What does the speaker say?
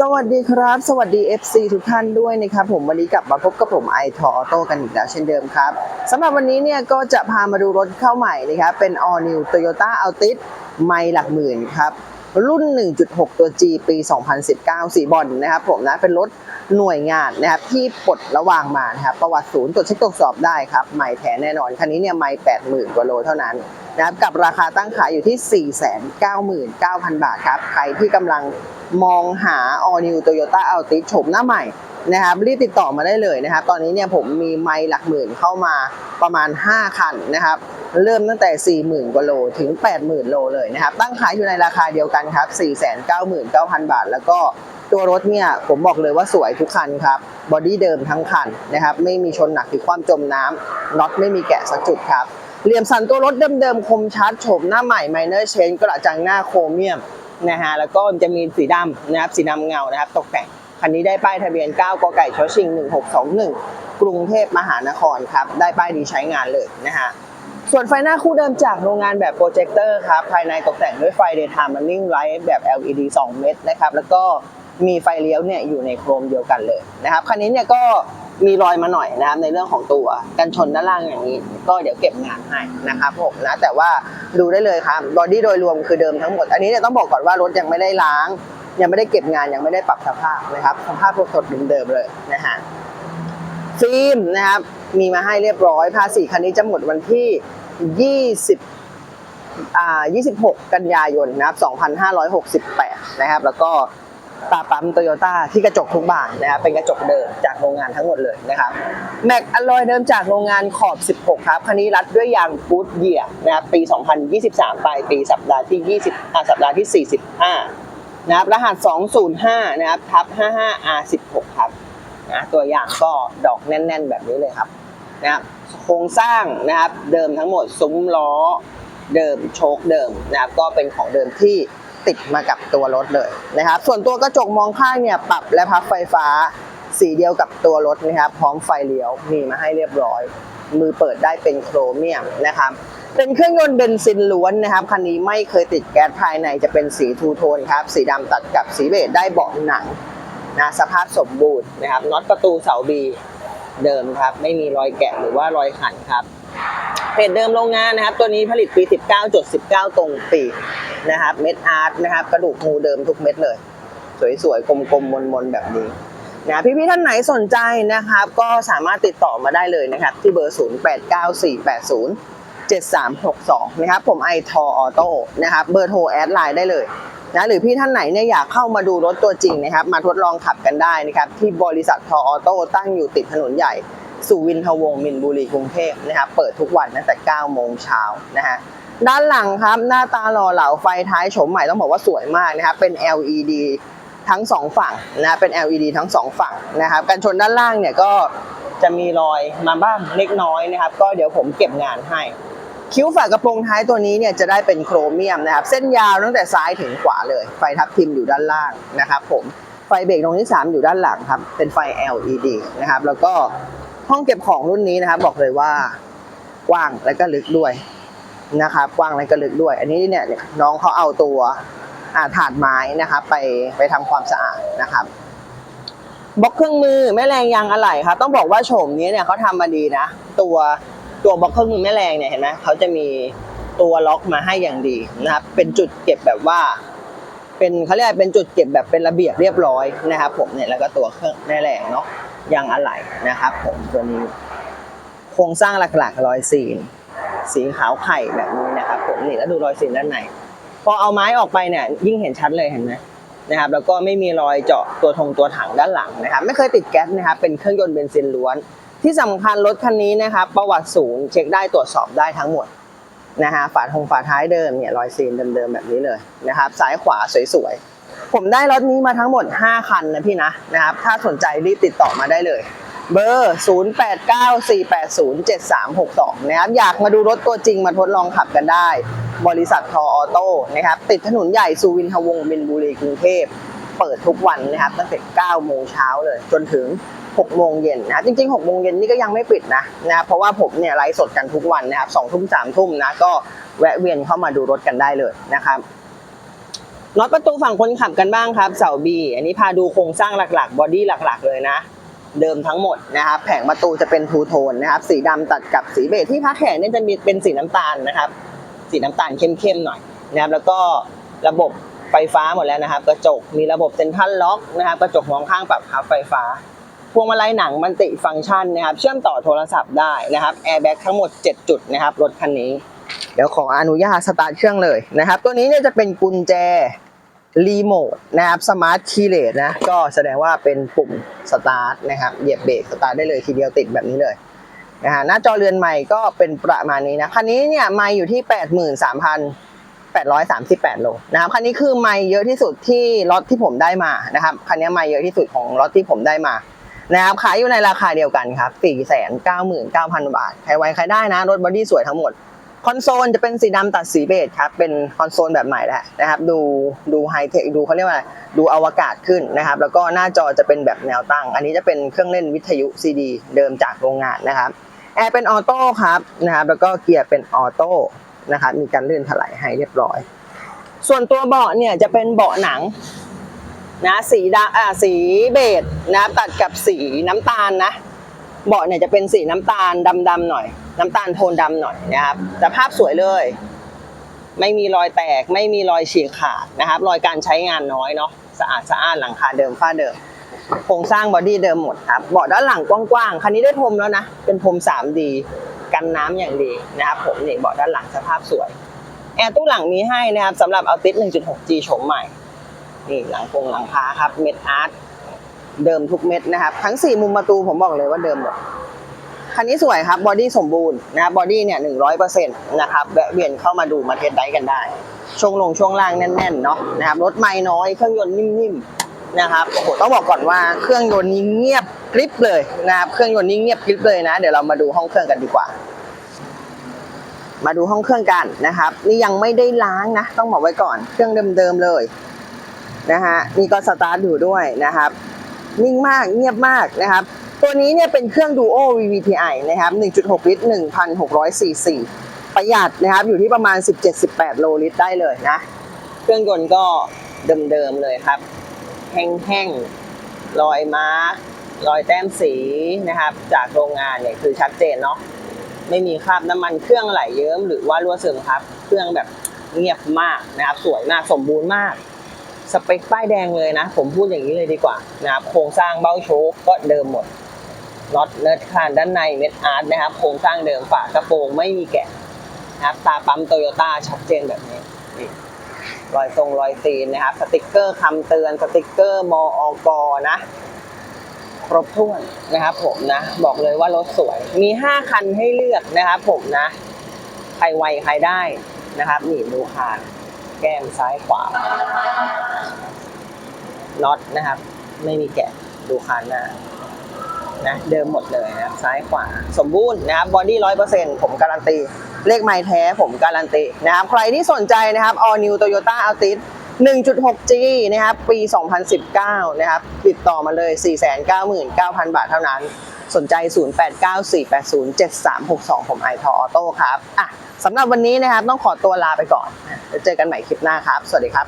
สวัสดีครับ สวัสดี FC ทุกท่านด้วยนะครับผมวันนี้กลับมาพบกับผมไอทออโต้กันอีกแล้วเช่นเดิมครับสำหรับวันนี้เนี่ยก็จะพามาดูรถเข้าใหม่นะครับเป็น All New Toyota Altis ไม่หลักหมื่นครับ รุ่น 1.6 ตัว G ปี 2019 สีบอลนะครับผมนะเป็นรถหน่วยงานนะครับที่ปลดระวางมานะครับประวัติศูนย์ตรวจเช็คตรวจสอบได้ครับไม่แท้แน่นอนคันนี้เนี่ยไม่80,000กว่าโลเท่านั้นนะครับกับราคาตั้งขายอยู่ที่ 499,000 บาทครับใครที่กำลังมองหา All New Toyota Altis โฉมหน้าใหม่นะครับรีบติดต่อมาได้เลยนะครับ ตอนนี้เนี่ยผมมีไม่หลักหมื่นเข้ามาประมาณ 5 คันนะครับ เริ่มตั้งแต่ 40,000 กว่าโลถึง 80,000 โลเลยนะครับ ตั้งขายอยู่ในราคาเดียวกันครับ 499,000 บาท แล้วก็ตัวรถเนี่ยผมบอกเลยว่าสวยทุกคันครับบอดี้เดิมทั้งคันนะครับ ไม่มีชนหนักหรือความจมน้ำน็อตไม่มีแกะสักจุดครับเหลี่ยมสันตัวรถเดิมๆคมชัดโฉมหน้าใหม่ Minor Change กระจังหน้าโครเมียมนะฮะแล้วก็จะมีสีดำนะครับสีดำเงานะครับ ตกแต่งคันนี้ได้ป้ายทะเบียน 9 กไก่ชชิง 1621 กรุงเทพมหานครครับ ได้ป้ายดีใช้งานเลยนะฮะ ส่วนไฟหน้าคู่เดิมจากโรงงานแบบโปรเจคเตอร์ครับ ภายในตกแต่งด้วยไฟ Daytime Running Light แบบ LED 2 เม็ดนะครับ แล้วก็มีไฟเลี้ยวเนี่ยอยู่ในโครมเดียวกันเลยนะครับ คันนี้เนี่ยก็มีรอยมาหน่อยนะครับในเรื่องของตัวกันชนด้านล่างอย่างนี้ ก็เดี๋ยวเก็บงานให้นะครับผมนะแต่ว่าดูได้เลยครับบอดี้โดยรวมคือเดิมทั้งหมด อันนี้เนี่ยต้องบอกก่อนว่ารถยังไม่ได้ล้าง ยังไม่ได้เก็บงานยังไม่ได้ปรับสภาพนะครับสภาพสดๆเดิมๆเลยนะฮะฟิล์มนะครับ มีมาให้เรียบร้อยภาษีคันนี้จะหมดวันที่ 20อ่า26 กันยายนนะครับ2568 นะครับ แล้วก็ตาปั๊มโตโยต้าที่กระจกทุกบานนะครับเป็นกระจกเดิมจากโรงงานทั้งหมดเลยนะครับแม็กอลลอยเดิมจากโรงงานขอบ 16 ครับคันนี้รัดด้วยยางฟูดเยียนะครับปี 2023 ปลายปีสัปดาห์ที่ 20อ่าสัปดาห์ที่ 45 นะครับรหัส 205 นะครับทับ 55R16 ครับ นะตัวอย่างก็ดอกแน่น ๆ แบบนี้เลยครับนะครับโครงสร้างนะครับเดิมทั้งหมดซุ้มล้อเดิมโชคเดิมนะครับก็เป็นของเดิมที่ติดมากับตัวรถเลยนะครับ ส่วนตัวกระจกมองข้างเนี่ยปรับและพับไฟฟ้าสีเดียวกับตัวรถนะครับ พร้อมไฟเลี้ยวมีมาให้เรียบร้อย มือเปิดได้เป็นโครเมียมนะครับ เป็นเครื่องยนต์เบนซินล้วนนะครับคันนี้ไม่เคยติดแก๊สภายในจะเป็นสีทูโทนครับ สีดำตัดกับสีเบจได้เบาะหนัง นะสภาพสมบูรณ์นะครับน็อตประตูเสาบีเดิมครับ ไม่มีรอยแกะหรือว่ารอยขันครับเพจเดิมโรงงานนะครับ ตัวนี้ผลิตปี 19.19 ตรงปีนะครับ เม็ดอาร์ตนะครับ กระดูกงูเดิมทุกเม็ดเลย สวยๆ กลมๆ มนๆ แบบนี้นะพี่ๆ ท่านไหนสนใจนะครับ ก็สามารถติดต่อมาได้เลยนะครับ ที่เบอร์ 089480 7362 นะครับ ผมไอทอออโต้นะครับ เบอร์โทรแอดไลน์ได้เลย นะหรือพี่ท่านไหนเนี่ยอยากเข้ามาดูรถตัวจริงนะครับ มาทดลองขับกันได้นะครับที่บริษัททออโต้ตั้งอยู่ติดถนนใหญ่ สุวินทวงศ์มินบุรีกรุงเทพนะครับเปิดทุกวันตั้งแต่ 9 โมงเช้านะฮะด้านหลังครับหน้าตาหล่อเหลาไฟท้ายโฉมใหม่ต้องบอกว่าสวยมากนะครับเป็น LED ทั้งสองฝั่งนะเป็น LED ทั้งสองฝั่งนะครับกันชนด้านล่างเนี่ยก็จะมีรอยมาบ้างเล็กน้อยนะครับ ก็เดี๋ยวผมเก็บงานให้ คิ้วฝากระโปรงท้ายตัวนี้เนี่ยจะได้เป็นโครเมียมนะครับ เส้นยาวตั้งแต่ซ้ายถึงขวาเลย ไฟทับทิมอยู่ด้านล่างนะครับผมไฟเบรกตรงที่ 3 อยู่ด้านหลังครับ เป็นไฟ LED นะครับ แล้วก็ห้องเก็บของรุ่นนี้นะครับ บอกเลยว่ากว้างและก็ลึกด้วยนะครับกว้างและก็ลึกด้วย อันนี้เนี่ยน้องเขาเอาตัวอาถาดไม้นะครับ ไปไปทำความสะอาดนะครับบล็อกเครื่องมือแม่แรงยางอะไหล่ครับต้องบอกว่าโฉมนี้เนี่ยเขาทำมาดีนะ ตัว ตัวบล็อกเครื่องมือแม่แรงเนี่ยเห็นไหมเขาจะมีตัวล็อกมาให้อย่างดีนะครับ เป็นจุดเก็บแบบว่า เป็นเขาเรียกเป็นจุดเก็บแบบเป็นระเบียบเรียบร้อยนะครับ ผมเนี่ยแล้วก็ตัวเครื่องแม่แรงเนาะยางอะไหล่นะครับ ผมตัวนี้ โครงสร้างหลักๆรอยซีนสีขาวไข่แบบนี้นะครับ ผมนี่แล้วดูรอยซีนด้านในพอเอาไม้ออกไปเนี่ยยิ่งเห็นชัดเลยเห็นไหมนะครับแล้วก็ไม่มีรอยเจาะตัวทงตัวถังด้านหลังนะครับ ไม่เคยติดแก๊สนะครับ เป็นเครื่องยนต์เบนซินล้วน ที่สำคัญรถคันนี้นะครับประวัติศูนย์เช็คได้ตรวจสอบได้ทั้งหมดนะฮะฝาทงฝาท้ายเดิมเนี่ยรอยซีนเดิมๆแบบนี้เลยนะครับซ้ายขวาสวยๆ ผมได้รถนี้มาทั้งหมด 5 คันนะพี่นะนะครับถ้าสนใจรีบติดต่อมาได้เลย เบอร์ 0894807362 นะครับอยากมาดูรถตัวจริงมาทดลองขับกันได้ บริษัททออโต้นะครับติดถนนใหญ่สุวินทวงศ์มินบุรีกรุงเทพ เปิดทุกวันนะครับตั้งแต่9โมงเช้าเลยจนถึง 6โมงเย็นนะจริงๆ6โมงเย็นนี่ก็ยังไม่ปิดนะนะเพราะว่าผมเนี่ยไลฟ์สดกันทุกวันนะครับ2ทุ่ม3ทุ่มนะก็แวะเวียนเข้ามาดูรถกันได้เลยนะครับน็อตประตูฝั่งคนขับกันบ้างครับเสาบีอันนี้พาดูโครงสร้างหลักๆบอดี้หลักๆ เลยนะ เดิมทั้งหมดนะครับแผงประตูจะเป็นทูโทนนะครับสีดำตัดกับสีเบจที่พักแขนเนี่ยจะมีเป็นสีน้ำตาลนะครับ สีน้ำตาลเข้มๆหน่อยนะครับแล้วก็ระบบไฟฟ้าหมดแล้วนะครับ กระจกมีระบบเซ็นทรัลล็อกนะครับ กระจกมองข้างปรับพับไฟฟ้า พวงมาลัยหนังมันติฟังก์ชันนะครับ เชื่อมต่อโทรศัพท์ได้นะครับแอร์แบ็กทั้งหมด 7 จุดนะครับรถคันนี้ เดี๋ยวขออนุญาตสตาร์ทเครื่องเลยนะครับ ตัวนี้เนี่ยจะเป็นกุญแจรีโมทนะครับสมาร์ทคีย์เลสนะก็แสดงว่าเป็นปุ่มสตาร์ทนะครับเหยียบเบรกสตาร์ทได้เลยทีเดียวติดแบบนี้เลยนะฮะหน้าจอเรือนใหม่ก็เป็นประมาณนี้นะคันนี้เนี่ยไม่อยู่ที่ 83,838 โลนะครับคันนี้คือไม่เยอะที่สุดที่รถที่ผมได้มานะครับคันนี้ไม่เยอะที่สุดของรถที่ผมได้มา นะครับขายอยู่ในราคาเดียวกันครับ 499,000 บาท ใครไว้ใครได้นะ รถบอดี้สวยทั้งหมด คอนโซลจะเป็นสีดำตัดสีเบจครับ เป็นคอนโซลแบบใหม่แหละนะครับ ดูดูไฮเทค ดูเขาเรียกว่าอะไรดูอวกาศขึ้นนะครับ แล้วก็หน้าจอจะเป็นแบบแนวตั้ง อันนี้จะเป็นเครื่องเล่นวิทยุซีดีเดิมจากโรงงานนะครับ แอร์เป็นออโต้ครับนะครับ แล้วก็เกียร์เป็นออโต้นะครับ มีการเลื่อนถลายให้เรียบร้อย ส่วนตัวเบาะเนี่ยจะเป็นเบาะหนัง นะสีดำอ่าสีเบจนะตัดกับสีน้ำตาลนะเบาะเนี่ยจะเป็นสีน้ำตาลดำๆหน่อย น้ำตาลโทนดำหน่อยนะครับแต่ภาพสวยเลย ไม่มีรอยแตกไม่มีรอยฉีกขาดนะครับ รอยการใช้งานน้อยเนาะสะอาดสะอาดหลังคาเดิมฝ้าเดิมโครงสร้างบอดี้เดิมหมดครับเบาะด้านหลังกว้างๆคันนี้ได้พรมแล้วนะ เป็นพรม 3D กันน้ำอย่างดีนะครับผมนี่เบาะด้านหลังสภาพสวยแอร์ตู้หลังมีให้นะครับสำหรับเอาติส 1.6G โฉมใหม่ นี่หลังคงหลังคาครับ เม็ดอาร์ตเดิมทุกเม็ดนะครับ ทั้ง 4 มุมประตูผมบอกเลยว่าเดิมหมดคันนี้สวยครับบอดี้สมบูรณ์นะครับบอดี้เนี่ยหนึ่งร้อยเปอร์เซ็นต์นะครับแวะเวียนเข้ามาดูมาเทสไดรฟ์กันได้ ช่วงลงช่วงล่างแน่นๆเนาะนะครับรถไม่น้อยเครื่องยนต์นิ่มๆนะครับโอ้โหต้องบอกก่อนว่าเครื่องยนต์นี้เงียบกริบเลยนะครับเครื่องยนต์นี้เงียบกริบเลยนะ เดี๋ยวเรามาดูห้องเครื่องกันดีกว่า มาดูห้องเครื่องกันนะครับ นี่ยังไม่ได้ล้างนะ ต้องบอกไว้ก่อนเครื่องเดิมๆเลย นะฮะนี่ก็สตาร์ทอยู่ด้วยนะครับ นิ่งมากเงียบมากนะครับ ตัวนี้เนี่ยเป็นเครื่อง Duo VVTi นะครับ 1.6 ลิตร 1,600ซีซีประหยัดนะครับ อยู่ที่ประมาณ 17-18 โลลิตรได้เลยนะ เครื่องยนต์ก็เดิมๆเลยครับ แห้งๆรอยมาร์กรอยแต้มสีนะครับ จากโรงงานเนี่ยคือชัดเจนเนาะไม่มีคราบน้ำมันเครื่องไหลเยิ้มหรือว่ารั่วซึมครับ เครื่องแบบเงียบมากนะครับ สวยมากสมบูรณ์มาก สเปคป้ายแดงเลยนะ ผมพูดอย่างนี้เลยดีกว่านะครับโครงสร้างเบ้าโชคก็เดิมหมดน็อตเนิร์ดคานด้านในเม็ดอาร์ตนะครับ โครงสร้างเดิมฝากระโปรงไม่มีแกะนะครับตาปั๊มโตโยต้าชัดเจนแบบนี้นี่รอยทรงรอยตีนนะครับ สติกเกอร์คำเตือนสติกเกอร์มอกนะ ครบถ้วนนะครับผมนะ บอกเลยว่ารถสวย มี 5 คันให้เลือกนะครับผมนะ ใครไวใครได้นะครับ นี่ดูคาน แก้มซ้ายขวาน็อตนะครับ ไม่มีแกะดูคานหน้านะเดิมหมดเลยนะครับซ้ายขวาสมบูรณ์นะครับบอดี้ร้อยเปอร์เซ็นต์ผมการันตี เลขไม้แท้ผมการันตีนะครับ ใครที่สนใจนะครับ All New Toyota Altis 1.6G นะครับ ปี 2019 นะครับ ติดต่อมาเลย 499,000 บาทเท่านั้น สนใจ 0894807362 ผมไอทอออโต้ครับอะสำหรับวันนี้นะครับต้องขอตัวลาไปก่อนจะเจอกันใหม่คลิปหน้าครับ สวัสดีครับ